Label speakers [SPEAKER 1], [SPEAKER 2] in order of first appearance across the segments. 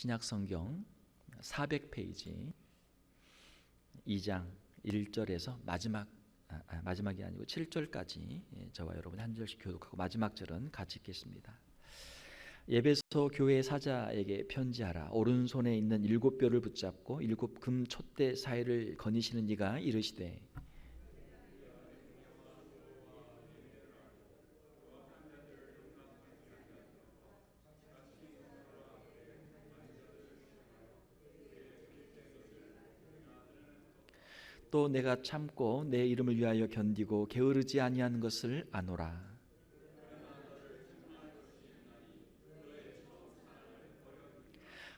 [SPEAKER 1] 신약 성경 400페이지 2장 1절에서 마지막 아, 아, 마지막이 아니고 7절까지 예, 저와 여러분이 한 절씩 교독하고 마지막 절은 같이 읽겠습니다. 예배소 교회 사자에게 편지하라. 오른손에 있는 일곱 뼈를 붙잡고 일곱 금 촛대 사이를 거니시는 이가 이르시되 또 내가 참고 내 이름을 위하여 견디고 게으르지 아니한 것을 아노라.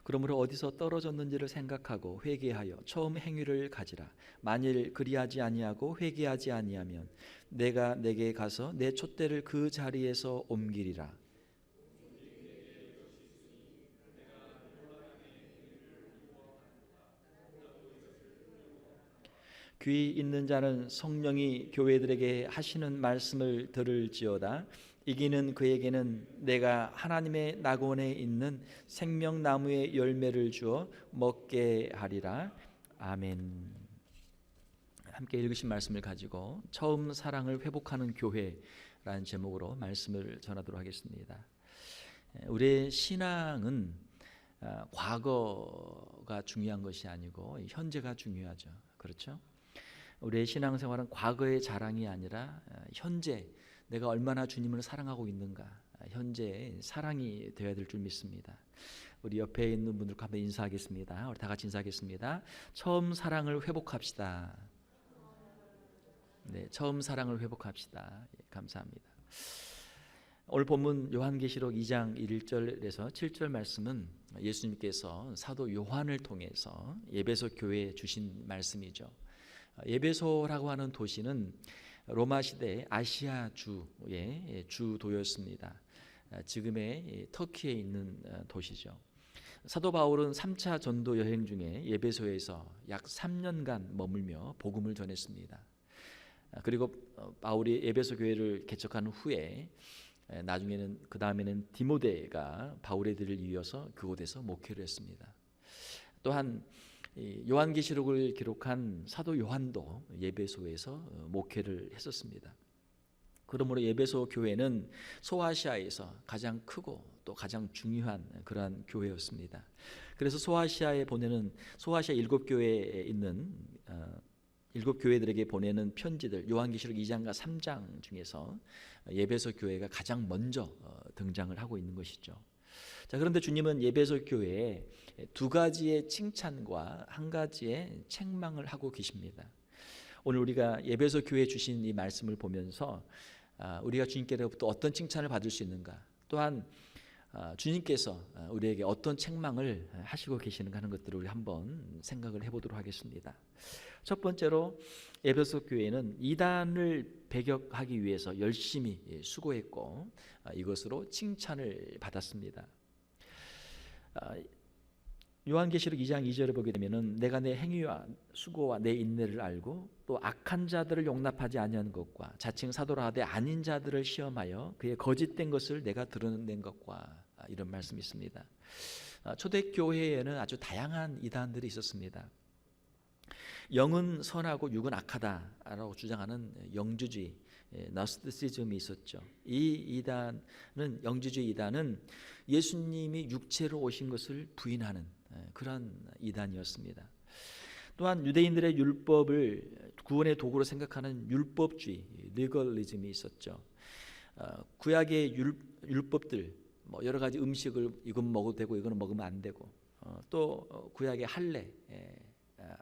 [SPEAKER 1] 그러므로 어디서 떨어졌는지를 생각하고 회개하여 처음 행위를 가지라. 만일 그리하지 아니하고 회개하지 아니하면 내가 내게 가서 내 촛대를 그 자리에서 옮기리라. 귀 있는 자는 성령이 교회들에게 하시는 말씀을 들을지어다. 이기는 그에게는 내가 하나님의 낙원에 있는 생명나무의 열매를 주어 먹게 하리라. 아멘. 함께 읽으신 말씀을 가지고 처음 사랑을 회복하는 교회라는 제목으로 말씀을 전하도록 하겠습니다. 우리의 신앙은 아, 과거가 중요한 것이 아니고 현재가 중요하죠. 그렇죠? 우리의 신앙생활은 과거의 자랑이 아니라 아, 현재 내가 얼마나 주님을 사랑하고 있는가 아, 현재 사랑이 되어야 될 줄 믿습니다. 우리 옆에 있는 분들과 한번 인사하겠습니다. 우리 다 같이 인사하겠습니다. 처음 사랑을 회복합시다. 네, 처음 사랑을 회복합시다. 예, 감사합니다. 오늘 본문 요한계시록 2장 1절에서 7절 말씀은 예수님께서 사도 요한을 통해서 예배소 교회에 주신 말씀이죠. 예배소라고 하는 도시는 로마 시대 아시아 주의 주도였습니다. 지금의 터키에 있는 도시죠. 사도 바울은 3차 전도 여행 중에 예배소에서 약 3년간 머물며 복음을 전했습니다. 그리고 바울이 예배소 교회를 개척한 후에 나중에는 그 다음에는 디모데가 바울의 들을 이어서 그곳에서 목회를 했습니다. 또한 요한계시록을 기록한 사도 요한도 예배소에서 어, 목회를 했었습니다. 그러므로 예배소 교회는 소아시아에서 가장 크고 또 가장 중요한 그러한 교회였습니다. 그래서 소아시아에 보내는 소아시아 일곱 교회에 있는 어, 일곱 교회들에게 보내는 편지들 요한계시록 2장과 3장 중에서 예배소 교회가 가장 먼저 어, 등장을 하고 있는 것이죠. 자, 그런데 주님은 예배소 교회에 두 가지의 칭찬과 한 가지의 책망을 하고 계십니다. 오늘 우리가 예배소 교회 주신 이 말씀을 보면서 아, 우리가 주님께로부터 어떤 칭찬을 받을 수 있는가, 또한 아, 주님께서 우리에게 어떤 책망을 하시고 계시는가 하는 것들을 우리 한번 생각을 해보도록 하겠습니다. 첫 번째로 에베소 교회는 이단을 배격하기 위해서 열심히 수고했고 아, 이것으로 칭찬을 받았습니다. 요한계시록 2장 2절을 보게 되면은 내가 내 행위와 수고와 내 인내를 알고 또 악한 자들을 용납하지 아니하는 것과 자칭 사도라 하되 아닌 자들을 시험하여 그의 거짓된 것을 내가 드러낸 것과 이런 말씀이 있습니다. 아, 초대교회에는 아주 다양한 이단들이 있었습니다. 영은 선하고 육은 악하다라고 주장하는 영주주의 나스티시즘이 있었죠. 이 이단은 영주주의 이단은 예수님이 육체로 오신 것을 부인하는 예, 그런 이단이었습니다. 또한 유대인들의 율법을 구원의 도구로 생각하는 율법주의 리걸리즘이 있었죠. 어, 구약의 율, 율법들 뭐 여러 가지 음식을 이건 먹어도 되고 이거는 먹으면 안 되고 어, 또 어, 구약의 할례 예,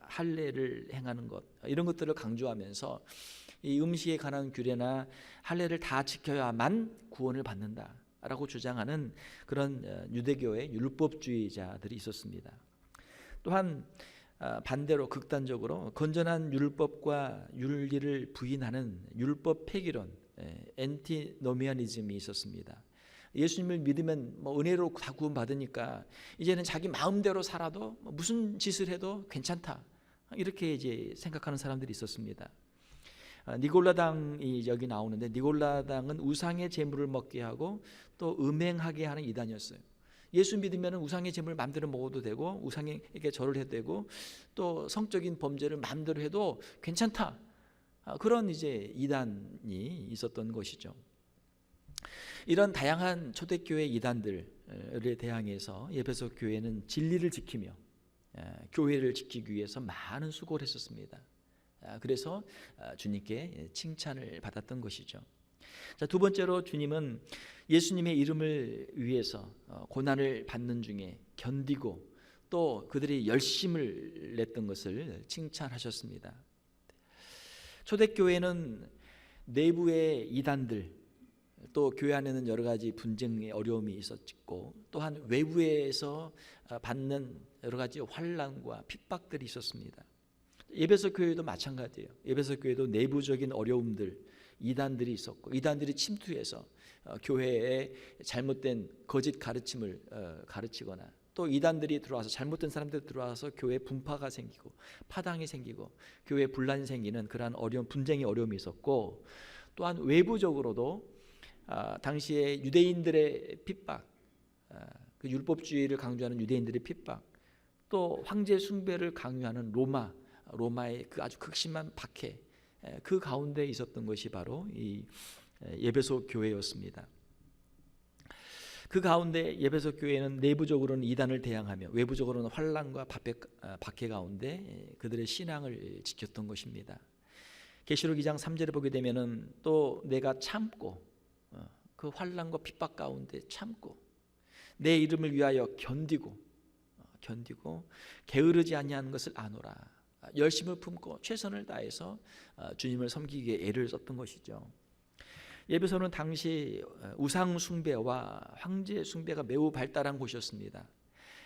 [SPEAKER 1] 할례를 행하는 것 이런 것들을 강조하면서 이 음식에 관한 규례나 할례를 다 지켜야만 구원을 받는다. 라고 주장하는 그런 어, 유대교의 율법주의자들이 있었습니다. 또한 어, 반대로 극단적으로 건전한 율법과 윤리를 부인하는 율법 폐기론 엔티노미아니즘이 있었습니다. 예수님을 믿으면 뭐 은혜로 다 구원 받으니까 이제는 자기 마음대로 살아도 뭐 무슨 짓을 해도 괜찮다 이렇게 이제 생각하는 사람들이 있었습니다. 아, 니골라당이 여기 나오는데 니골라당은 우상의 제물을 먹게 하고 또 음행하게 하는 이단이었어요. 예수 믿으면 우상의 제물 마음대로 먹어도 되고 우상에게 절을 해도 되고 또 성적인 범죄를 마음대로 해도 괜찮다. 아, 그런 이제 이단이 있었던 것이죠. 이런 다양한 초대교회 이단들에 대항해서 예배소 교회는 진리를 지키며 에, 교회를 지키기 위해서 많은 수고를 했었습니다. 아, 그래서 아, 주님께 칭찬을 받았던 것이죠. 자, 두 번째로 주님은 예수님의 이름을 위해서 어, 고난을 받는 중에 견디고 또 그들이 열심을 냈던 것을 칭찬하셨습니다. 초대교회는 내부의 이단들 또 교회 안에는 여러 가지 분쟁의 어려움이 있었고 또한 외부에서 어, 받는 여러 가지 환란과 핍박들이 있었습니다. 예배소 교회도 마찬가지예요. 예배소 교회도 내부적인 어려움들, 이단들이 있었고 이단들이 침투해서 어, 교회에 잘못된 거짓 가르침을 어, 가르치거나 또 이단들이 들어와서 잘못된 사람들이 들어와서 교회 분파가 생기고 파당이 생기고 교회 분란이 생기는 그러한 어려운 분쟁의 어려움이 있었고 또한 외부적으로도 아, 당시에 유대인들의 핍박, 아, 그 율법주의를 강조하는 유대인들의 핍박, 또 황제 숭배를 강요하는 로마, 로마의 그 아주 극심한 박해, 에, 그 가운데 있었던 것이 바로 이 에, 예배소 교회였습니다. 그 가운데 예배소 교회는 내부적으로는 이단을 대항하며 외부적으로는 환란과 박해, 아, 박해 가운데 에, 그들의 신앙을 지켰던 것입니다. 계시록 2장 3절에 보게 되면은 또 내가 참고 어, 그 환란과 핍박 가운데 참고 내 이름을 위하여 견디고 어, 견디고 게으르지 아니하는 것을 아노라 아, 열심을 품고 최선을 다해서 어, 주님을 섬기기에 애를 썼던 것이죠. 예배소는 당시 우상 숭배와 황제 숭배가 매우 발달한 곳이었습니다.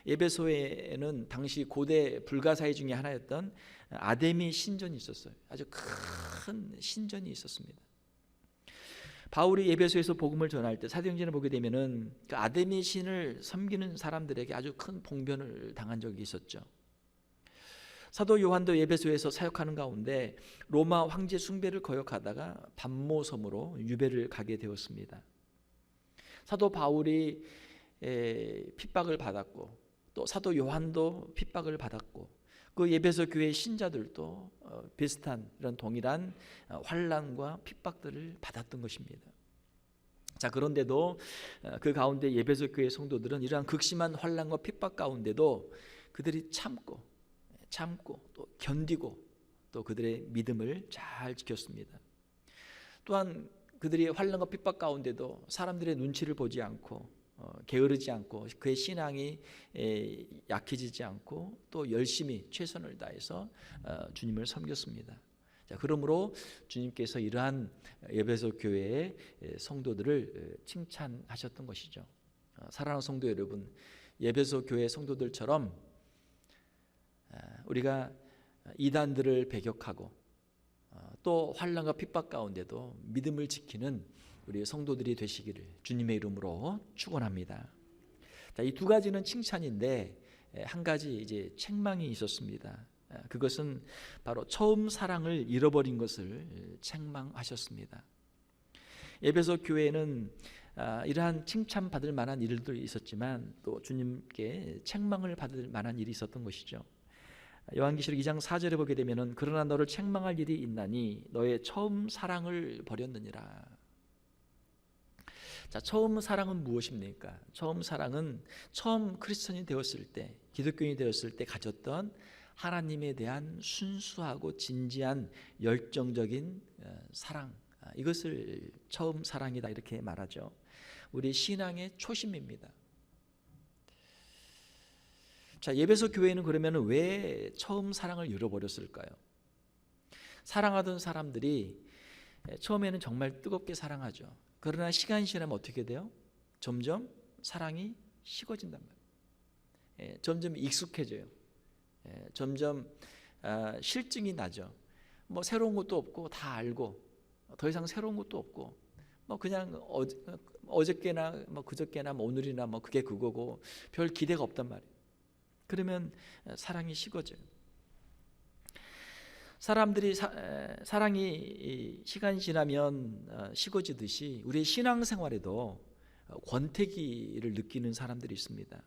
[SPEAKER 1] 예배소에는 당시 고대 불가사의 중에 하나였던 아데미 신전이 있었어요. 아주 큰 신전이 있었습니다. 바울이 예배소에서 복음을 전할 때 사도행전을 보게 되면은 그 아데미 신을 섬기는 사람들에게 아주 큰 봉변을 당한 적이 있었죠. 사도 요한도 예배소에서 사역하는 가운데 로마 황제 숭배를 거역하다가 반모섬으로 유배를 가게 되었습니다. 사도 바울이 에, 핍박을 받았고 또 사도 요한도 핍박을 받았고 그 예배소 교회 신자들도 어, 비슷한 이런 동일한 어, 환란과 핍박들을 받았던 것입니다. 자 그런데도 어, 그 가운데 예배소 교회 성도들은 이러한 극심한 환란과 핍박 가운데도 그들이 참고 참고 또 견디고 또 그들의 믿음을 잘 지켰습니다. 또한 그들이 환란과 핍박 가운데도 사람들의 눈치를 보지 않고 어, 게으르지 않고 그의 신앙이 에, 약해지지 않고 또 열심히 최선을 다해서 어, 주님을 섬겼습니다. 자, 그러므로 주님께서 이러한 예배소 교회의 성도들을 칭찬하셨던 것이죠. 어, 사랑하는 성도 여러분, 예배소 교회 성도들처럼 아, 우리가 이단들을 배격하고 어, 또 환란과 핍박 가운데도 믿음을 지키는 우리 성도들이 되시기를 주님의 이름으로 축원합니다. 자, 이두 가지는 칭찬인데 한 가지 이제 책망이 있었습니다. 그것은 바로 처음 사랑을 잃어버린 것을 책망하셨습니다. 에베소 교회는 아, 이러한 칭찬 받을 만한 일도 있었지만 또 주님께 책망을 받을 만한 일이 있었던 것이죠. 요한계시록 2장 4절에 보게 되면은 그러나 너를 책망할 일이 있나니 너의 처음 사랑을 버렸느니라. 자, 처음 사랑은 무엇입니까? 처음 사랑은 처음 크리스천이 되었을 때, 기독교인이 되었을 때 가졌던 하나님에 대한 순수하고 진지한 열정적인 어, 사랑. 아, 이것을 처음 사랑이다 이렇게 말하죠. 우리 신앙의 초심입니다. 자, 예배소 교회는 그러면 왜 처음 사랑을 잃어버렸을까요? 사랑하던 사람들이 처음에는 정말 뜨겁게 사랑하죠. 그러나 시간이 지나면 어떻게 돼요? 점점 사랑이 식어진단 말이에요. 예, 점점 익숙해져요. 예, 점점 아, 실증이 나죠. 뭐 새로운 것도 없고 다 알고 더 이상 새로운 것도 없고 뭐 그냥 어저, 어저께나 뭐 그저께나 뭐 오늘이나 뭐 그게 그거고 별 기대가 없단 말이에요. 그러면 사랑이 식어져요. 사람들이 사, 랑이 시간이 지나면 어, 식어지듯이 우리의 신앙생활에도 어, 권태기를 느끼는 사람들이 있습니다.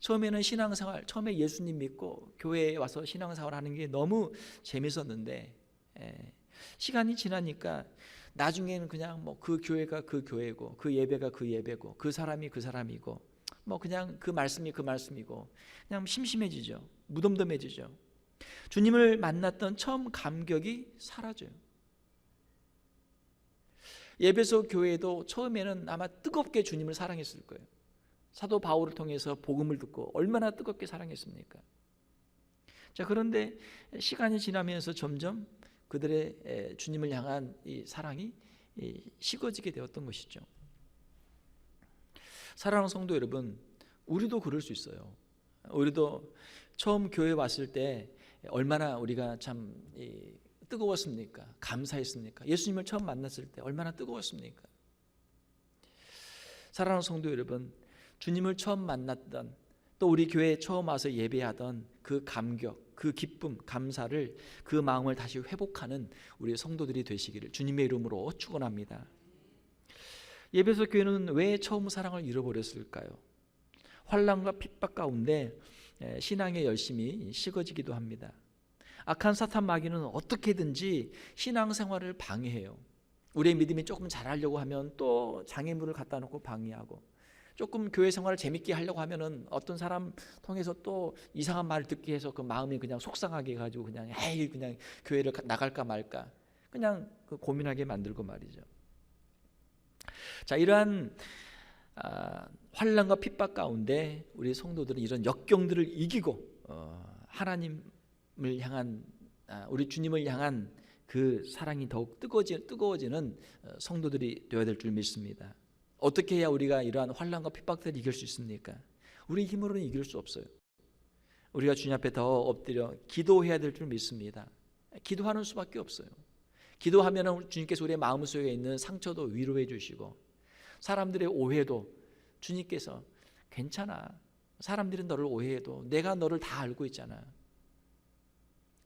[SPEAKER 1] 처음에는 신앙생활, 처음에 예수님 믿고 교회에 와서 신앙생활 하는 게 너무 재밌었는데 예, 시간이 지나니까 나중에는 그냥 뭐 그 교회가 그 교회고 그 예배가 그 예배고 그 사람이 그 사람이고 뭐 그냥 그 말씀이 그 말씀이고 그냥 심심해지죠. 무덤덤해지죠. 주님을 만났던 처음 감격이 사라져요. 예배소 교회도 처음에는 아마 뜨겁게 주님을 사랑했을 거예요. 사도 바울을 통해서 복음을 듣고 얼마나 뜨겁게 사랑했습니까? 자, 그런데 시간이 지나면서 점점 그들의 주님을 향한 이 사랑이 식어지게 되었던 것이죠. 사랑하는 성도 여러분, 우리도 그럴 수 있어요. 우리도 처음 교회 왔을 때 얼마나 우리가 참 뜨거웠습니까? 감사했습니까? 예수님을 처음 만났을 때 얼마나 뜨거웠습니까? 사랑하는 성도 여러분, 주님을 처음 만났던 또 우리 교회에 처음 와서 예배하던 그 감격, 그 기쁨, 감사를 그 마음을 다시 회복하는 우리 성도들이 되시기를 주님의 이름으로 축원합니다. 예배소 교회는 왜 처음 사랑을 잃어버렸을까요? 환란과 핍박 가운데 신앙의 열심이 식어지기도 합니다. 악한 사탄 마귀는 어떻게든지 신앙생활을 방해해요. 우리의 믿음이 조금 잘하려고 하면 또 장애물을 갖다 놓고 방해하고 조금 교회 생활을 재밌게 하려고 하면은 어떤 사람 통해서 또 이상한 말을 듣게 해서 그 마음이 그냥 속상하게 가지고 그냥 에이 그냥 교회를 나갈까 말까 그냥 그 고민하게 만들고 말이죠. 자 이러한 아, 환란과 핍박 가운데 우리 성도들은 이런 역경들을 이기고 어, 하나님을 향한 아, 우리 주님을 향한 그 사랑이 더욱 뜨거워지, 뜨거워지는 어, 성도들이 되어야 될 줄 믿습니다. 어떻게 해야 우리가 이러한 환란과 핍박들을 이길 수 있습니까? 우리 힘으로는 이길 수 없어요. 우리가 주님 앞에 더 엎드려 기도해야 될 줄 믿습니다. 기도하는 수밖에 없어요. 기도하면 주님께서 우리의 마음속에 있는 상처도 위로해 주시고 사람들의 오해도 주님께서 괜찮아. 사람들이 너를 오해해도 내가 너를 다 알고 있잖아.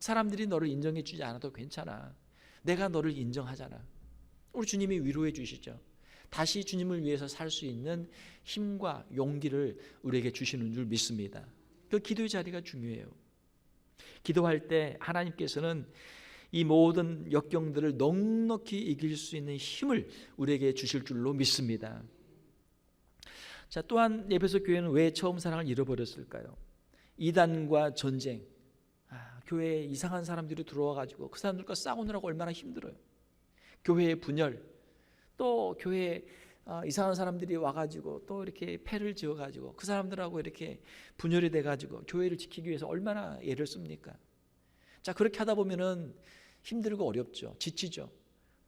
[SPEAKER 1] 사람들이 너를 인정해 주지 않아도 괜찮아. 내가 너를 인정하잖아. 우리 주님이 위로해 주시죠. 다시 주님을 위해서 살 수 있는 힘과 용기를 우리에게 주시는 줄 믿습니다. 그 기도의 자리가 중요해요. 기도할 때 하나님께서는 이 모든 역경들을 넉넉히 이길 수 있는 힘을 우리에게 주실 줄로 믿습니다. 자, 또한 예배소 교회는 왜 처음 사랑을 잃어버렸을까요? 이단과 전쟁. 아, 교회에 이상한 사람들이 들어와 가지고 그 사람들과 싸우느라고 얼마나 힘들어요. 교회의 분열, 또 교회에 어, 이상한 사람들이 와 가지고 또 이렇게 패를 지어 가지고 그 사람들하고 이렇게 분열이 돼 가지고 교회를 지키기 위해서 얼마나 애를 씁니까? 자 그렇게 하다 보면은 힘들고 어렵죠, 지치죠.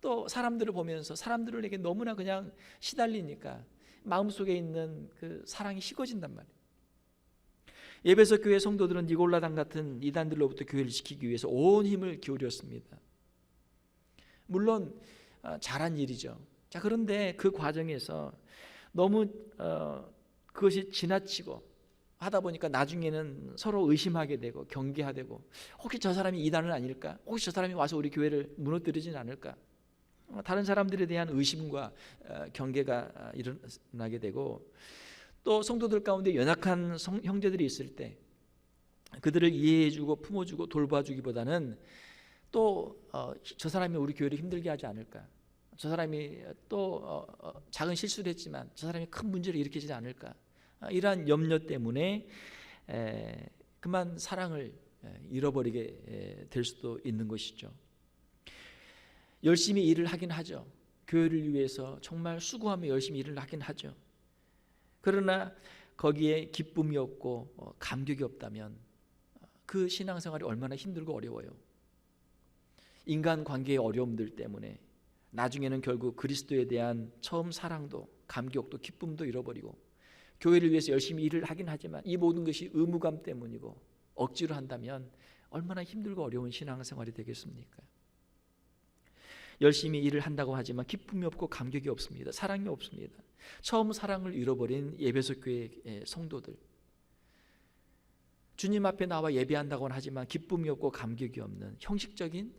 [SPEAKER 1] 또 사람들을 보면서 사람들에게 너무나 그냥 시달리니까 마음 속에 있는 그 사랑이 식어진단 말이에요. 예배석 교회 성도들은 니골라당 같은 이단들로부터 교회를 지키기 위해서 온 힘을 기울였습니다. 물론 어, 잘한 일이죠. 자 그런데 그 과정에서 너무 어, 그것이 지나치고 하다 보니까 나중에는 서로 의심하게 되고 경계하되고 혹시 저 사람이 이단은 아닐까? 혹시 저 사람이 와서 우리 교회를 무너뜨리진 않을까? 어, 다른 사람들에 대한 의심과 어, 경계가 어, 일어나게 되고 또 성도들 가운데 연약한 성, 형제들이 있을 때 그들을 이해해주고 품어주고 돌봐주기보다는 또저 사람이 우리 교회를 힘들게 하지 않을까? 저 사람이 또 어, 어, 작은 실수를 했지만 저 사람이 큰 문제를 일으키지 않을까 아, 이러한 염려 때문에 그만 사랑을 잃어버리게 될 수도 있는 것이죠. 열심히 일을 하긴 하죠. 교회를 위해서 정말 수고하며 열심히 일을 하긴 하죠. 그러나 거기에 기쁨이 없고 어, 감격이 없다면 그 신앙생활이 얼마나 힘들고 어려워요. 인간 관계의 어려움들 때문에 나중에는 결국 그리스도에 대한 처음 사랑도 감격도 기쁨도 잃어버리고 교회를 위해서 열심히 일을 하긴 하지만 이 모든 것이 의무감 때문이고 억지로 한다면 얼마나 힘들고 어려운 신앙생활이 되겠습니까? 열심히 일을 한다고 하지만 기쁨이 없고 감격이 없습니다. 사랑이 없습니다. 처음 사랑을 잃어버린 예배석 교회 성도들 주님 앞에 나와 예배한다고는 하지만 기쁨이 없고 감격이 없는 형식적인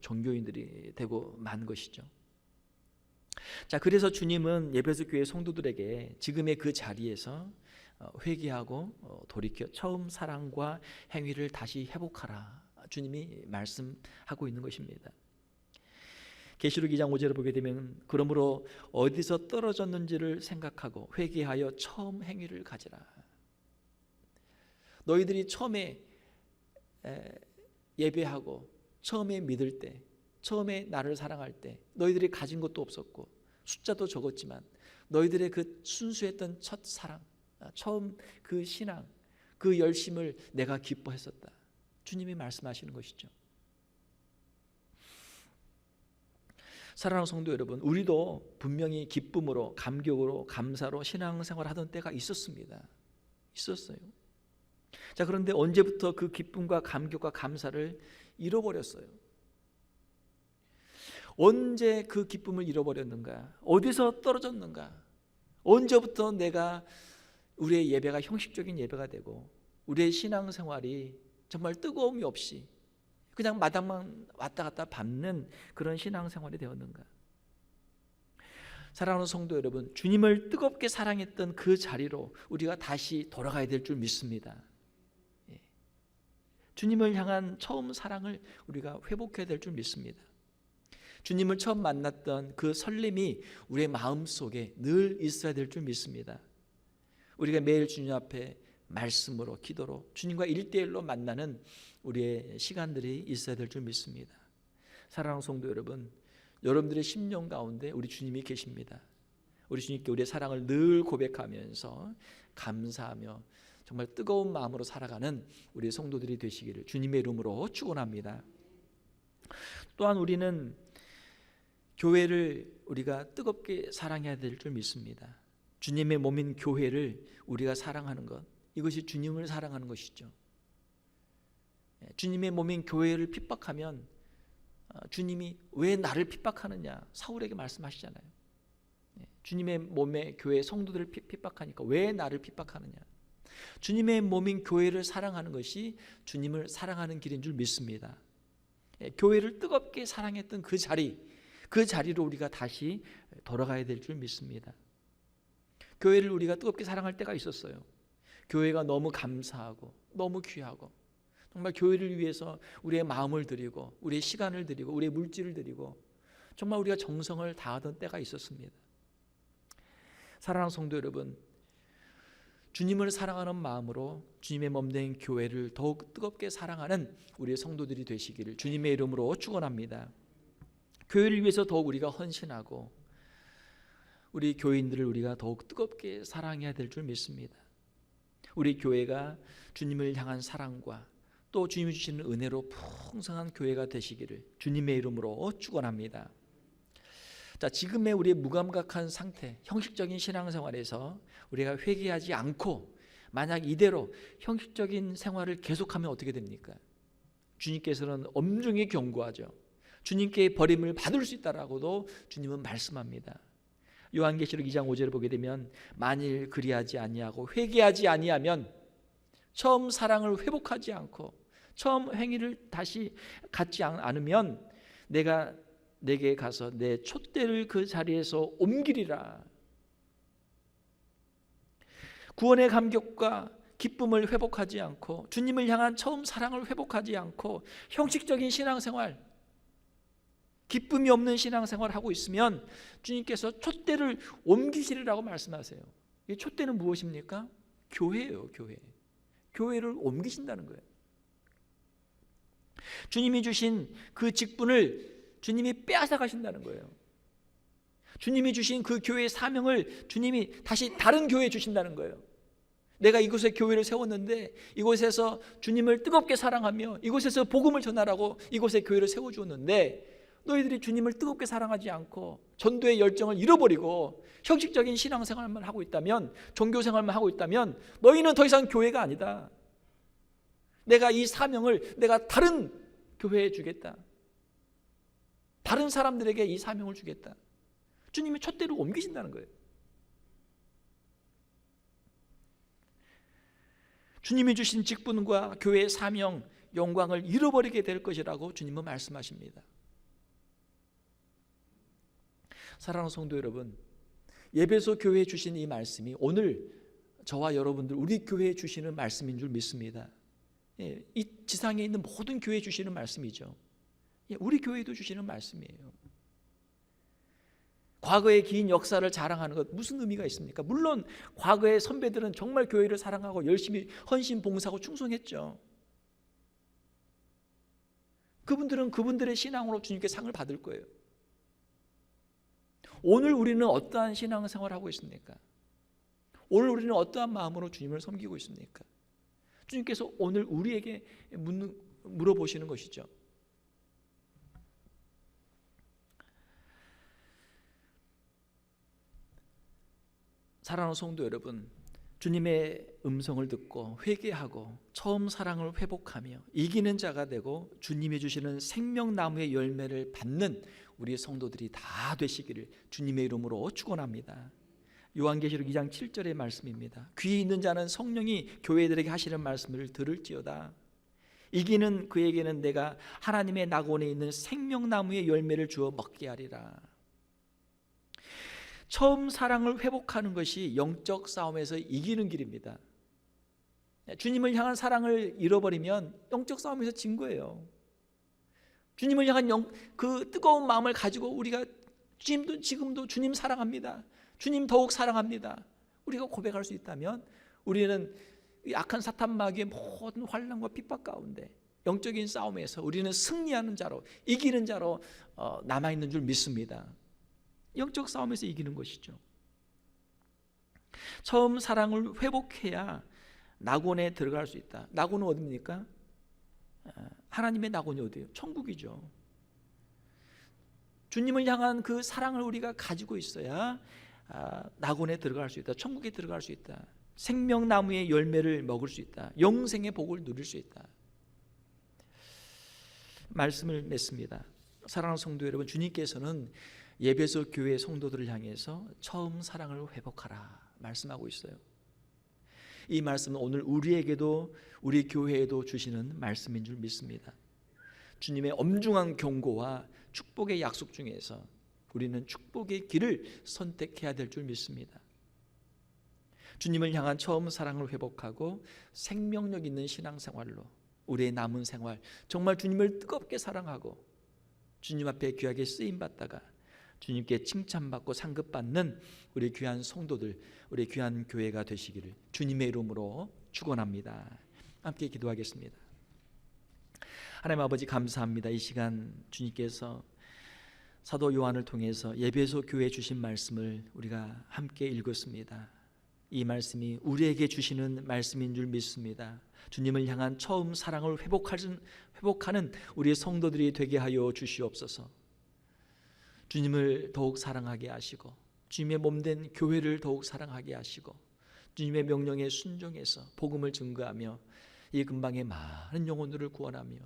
[SPEAKER 1] 종교인들이 되고 만 것이죠. 자, 그래서 주님은 예배소 교회 성도들에게 지금의 그 자리에서 어, 회개하고 어, 돌이켜 처음 사랑과 행위를 다시 회복하라. 주님이 말씀하고 있는 것입니다. 계시록 2장 5절을 보게 되면 그러므로 어디서 떨어졌는지를 생각하고 회개하여 처음 행위를 가지라. 너희들이 처음에 에, 예배하고 처음에 믿을 때 처음에 나를 사랑할 때 너희들이 가진 것도 없었고 숫자도 적었지만 너희들의 그 순수했던 첫 사랑 아, 처음 그 신앙 그 열심을 내가 기뻐했었다. 주님이 말씀하시는 것이죠. 사랑하는 성도 여러분, 우리도 분명히 기쁨으로, 감격으로, 감사로 신앙생활 하던 때가 있었습니다. 있었어요. 자, 그런데 언제부터 그 기쁨과 감격과 감사를 잃어버렸어요? 언제 그 기쁨을 잃어버렸는가? 어디서 떨어졌는가? 언제부터 내가 우리의 예배가 형식적인 예배가 되고 우리의 신앙생활이 정말 뜨거움이 없이 그냥 마당만 왔다 갔다 밟는 그런 신앙생활이 되었는가? 사랑하는 성도 여러분, 주님을 뜨겁게 사랑했던 그 자리로 우리가 다시 돌아가야 될 줄 믿습니다. 예. 주님을 향한 처음 사랑을 우리가 회복해야 될 줄 믿습니다. 주님을 처음 만났던 그 설렘이 우리의 마음 속에 늘 있어야 될 줄 믿습니다. 우리가 매일 주님 앞에 말씀으로 기도로 주님과 일대일로 만나는 우리의 시간들이 있어야 될 줄 믿습니다. 사랑하는 성도 여러분, 여러분들의 심령 가운데 우리 주님이 계십니다. 우리 주님께 우리의 사랑을 늘 고백하면서 감사하며 정말 뜨거운 마음으로 살아가는 우리 성도들이 되시기를 주님의 이름으로 축원합니다. 또한 우리는 교회를 우리가 뜨겁게 사랑해야 될 줄 믿습니다. 주님의 몸인 교회를 우리가 사랑하는 것 이것이 주님을 사랑하는 것이죠. 예, 주님의 몸인 교회를 핍박하면 어, 주님이 왜 나를 핍박하느냐 사울에게 말씀하시잖아요. 예, 주님의 몸의 교회 성도들을 핍박하니까 왜 나를 핍박하느냐. 주님의 몸인 교회를 사랑하는 것이 주님을 사랑하는 길인 줄 믿습니다. 예, 교회를 뜨겁게 사랑했던 그 자리, 그 자리로 우리가 다시 돌아가야 될 줄 믿습니다. 교회를 우리가 뜨겁게 사랑할 때가 있었어요. 교회가 너무 감사하고 너무 귀하고 정말 교회를 위해서 우리의 마음을 드리고 우리의 시간을 드리고 우리의 물질을 드리고 정말 우리가 정성을 다하던 때가 있었습니다. 사랑하는 성도 여러분, 주님을 사랑하는 마음으로 주님의 몸된 교회를 더욱 뜨겁게 사랑하는 우리의 성도들이 되시기를 주님의 이름으로 축원합니다. 교회를 위해서 더욱 우리가 헌신하고 우리 교인들을 우리가 더욱 뜨겁게 사랑해야 될 줄 믿습니다. 우리 교회가 주님을 향한 사랑과 또 주님이 주시는 은혜로 풍성한 교회가 되시기를 주님의 이름으로 축원합니다. 자, 지금의 우리의 무감각한 상태, 형식적인 신앙생활에서 우리가 회개하지 않고 만약 이대로 형식적인 생활을 계속하면 어떻게 됩니까? 주님께서는 엄중히 경고하죠. 주님께 버림을 받을 수 있다라고도 주님은 말씀합니다. 요한계시록 2장 5절을 보게 되면 만일 그리하지 아니하고 회개하지 아니하면 처음 사랑을 회복하지 않고 처음 행위를 다시 갖지 않으면 내가 내게 가서 내 촛대를 그 자리에서 옮기리라. 구원의 감격과 기쁨을 회복하지 않고 주님을 향한 처음 사랑을 회복하지 않고 형식적인 신앙생활 기쁨이 없는 신앙생활을 하고 있으면 주님께서 촛대를 옮기시리라고 말씀하세요. 이 촛대는 무엇입니까? 교회예요, 교회. 교회를 옮기신다는 거예요. 주님이 주신 그 직분을 주님이 빼앗아 가신다는 거예요. 주님이 주신 그 교회의 사명을 주님이 다시 다른 교회에 주신다는 거예요. 내가 이곳에 교회를 세웠는데 이곳에서 주님을 뜨겁게 사랑하며 이곳에서 복음을 전하라고 이곳에 교회를 세워 주었는데 너희들이 주님을 뜨겁게 사랑하지 않고 전도의 열정을 잃어버리고 형식적인 신앙생활만 하고 있다면 종교생활만 하고 있다면 너희는 더 이상 교회가 아니다. 내가 이 사명을 내가 다른 교회에 주겠다. 다른 사람들에게 이 사명을 주겠다. 주님이 촛대를 옮기신다는 거예요. 주님이 주신 직분과 교회의 사명, 영광을 잃어버리게 될 것이라고 주님은 말씀하십니다. 사랑하는 성도 여러분, 예배소 교회에 주신 이 말씀이 오늘 저와 여러분들 우리 교회에 주시는 말씀인 줄 믿습니다. 예, 이 지상에 있는 모든 교회에 주시는 말씀이죠. 예, 우리 교회도 주시는 말씀이에요. 과거의 긴 역사를 자랑하는 것 무슨 의미가 있습니까? 물론 과거의 선배들은 정말 교회를 사랑하고 열심히 헌신 봉사하고 충성했죠. 그분들은 그분들의 신앙으로 주님께 상을 받을 거예요. 오늘 우리는 어떠한 신앙생활을 하고 있습니까? 오늘 우리는 어떠한 마음으로 주님을 섬기고 있습니까? 주님께서 오늘 우리에게 묻는, 물어보시는 것이죠. 사랑하는 성도 여러분, 주님의 음성을 듣고 회개하고 처음 사랑을 회복하며 이기는 자가 되고 주님이 주시는 생명나무의 열매를 받는 우리 성도들이 다 되시기를 주님의 이름으로 축원합니다. 요한계시록 2장 7절의 말씀입니다. 귀 있는 자는 성령이 교회들에게 하시는 말씀을 들을지어다. 이기는 그에게는 내가 하나님의 낙원에 있는 생명나무의 열매를 주어 먹게 하리라. 처음 사랑을 회복하는 것이 영적 싸움에서 이기는 길입니다. 주님을 향한 사랑을 잃어버리면 영적 싸움에서 진 거예요. 주님을 향한 영, 그 뜨거운 마음을 가지고 우리가 주님도 지금도 주님 사랑합니다. 주님 더욱 사랑합니다. 우리가 고백할 수 있다면 우리는 악한 사탄 마귀의 모든 환란과 핍박 가운데 영적인 싸움에서 우리는 승리하는 자로 이기는 자로 어, 남아 있는 줄 믿습니다. 영적 싸움에서 이기는 것이죠. 처음 사랑을 회복해야 낙원에 들어갈 수 있다. 낙원은 어디입니까? 아, 하나님의 낙원이 어디예요? 천국이죠. 주님을 향한 그 사랑을 우리가 가지고 있어야 아, 낙원에 들어갈 수 있다. 천국에 들어갈 수 있다. 생명나무의 열매를 먹을 수 있다. 영생의 복을 누릴 수 있다. 말씀을 맺습니다. 사랑하는 성도 여러분, 주님께서는 예배소 교회 성도들을 향해서 처음 사랑을 회복하라 말씀하고 있어요. 이 말씀은 오늘 우리에게도 우리 교회에도 주시는 말씀인 줄 믿습니다. 주님의 엄중한 경고와 축복의 약속 중에서 우리는 축복의 길을 선택해야 될 줄 믿습니다. 주님을 향한 처음 사랑을 회복하고 생명력 있는 신앙생활로 우리의 남은 생활 정말 주님을 뜨겁게 사랑하고 주님 앞에 귀하게 쓰임 받다가 주님께 칭찬받고 상급받는 우리 귀한 성도들, 우리 귀한 교회가 되시기를 주님의 이름으로 축원합니다. 함께 기도하겠습니다. 하나님 아버지 감사합니다. 이 시간 주님께서 사도 요한을 통해서 예배소 교회 주신 말씀을 우리가 함께 읽었습니다. 이 말씀이 우리에게 주시는 말씀인 줄 믿습니다. 주님을 향한 처음 사랑을 회복하는 회복하는 우리 성도들이 되게 하여 주시옵소서. 주님을 더욱 사랑하게 하시고 주님의 몸된 교회를 더욱 사랑하게 하시고 주님의 명령에 순종해서 복음을 증거하며 이 근방의 많은 영혼들을 구원하며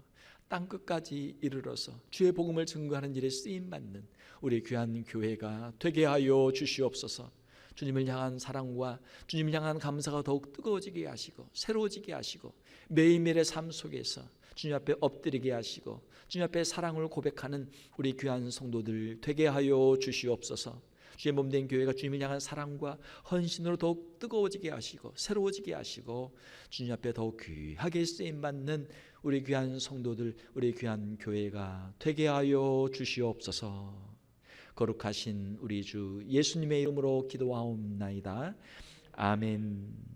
[SPEAKER 1] 땅 끝까지 이르러서 주의 복음을 증거하는 일에 쓰임 받는 우리 귀한 교회가 되게 하여 주시옵소서. 주님을 향한 사랑과 주님을 향한 감사가 더욱 뜨거워지게 하시고 새로워지게 하시고 매일매일의 삶 속에서 주님 앞에 엎드리게 하시고 주님 앞에 사랑을 고백하는 우리 귀한 성도들 되게 하여 주시옵소서. 주의 몸된 교회가 주님을 향한 사랑과 헌신으로 더욱 뜨거워지게 하시고 새로워지게 하시고 주님 앞에 더욱 귀하게 쓰임 받는 우리 귀한 성도들, 우리 귀한 교회가 되게 하여 주시옵소서. 거룩하신 우리 주 예수님의 이름으로 기도하옵나이다. 아멘.